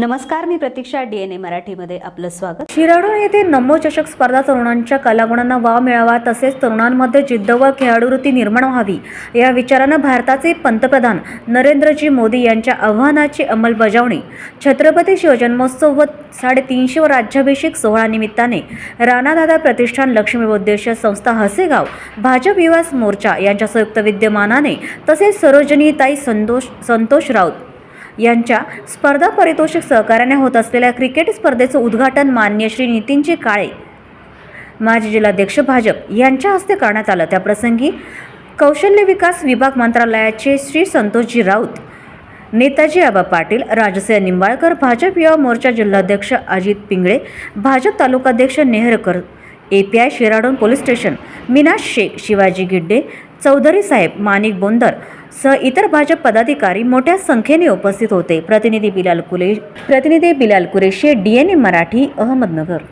नमस्कार मी प्रतीक्षा D N ए मराठीमध्ये आपलं स्वागत. शिराडू येथे नमो चषक स्पर्धा तरुणांच्या कलागुणांना वाव मिळावा तसेच तरुणांमध्ये जिद्द व खेळाडूवृत्ती निर्माण व्हावी या विचारानं भारताचे पंतप्रधान नरेंद्रजी मोदी यांच्या आव्हानाची अंमलबजावणी. छत्रपती शिवजन्मोत्सव व साडेतीनशे व राज्याभिषेक सोहळा निमित्ताने राणादादा प्रतिष्ठान लक्ष्मी उद्देश संस्था हसेगाव भाजप विवास मोर्चा यांच्या संयुक्त विद्यमानाने तसेच सरोजनीताई संतोष संतोष राऊत यांच्या स्पर्धा पारितोषिक सहकार्याने होत असलेल्या क्रिकेट स्पर्धेचं उद्घाटन मान्य श्री नितीनजी काळे माजी जिल्हाध्यक्ष भाजप यांच्या हस्ते करण्यात आलं. त्याप्रसंगी कौशल्य विकास विभाग मंत्रालयाचे श्री संतोषजी राऊत नेताजी आबा पाटील राजसे निंबाळकर भाजप युवा मोर्चा जिल्हाध्यक्ष अजित पिंगळे भाजप तालुकाध्यक्ष Neharkar A P I Shiradhon police station Meenash Shaikh Shivaji Gidde Chaudhari साहेब माणिक बोंदर सह इतर भाजप पदाधिकारी मोठ्या संख्येने उपस्थित होते. प्रतिनिधी बिलाल कुले प्रतिनिधी Bilal Qureshi D N A Marathi Ahmednagar.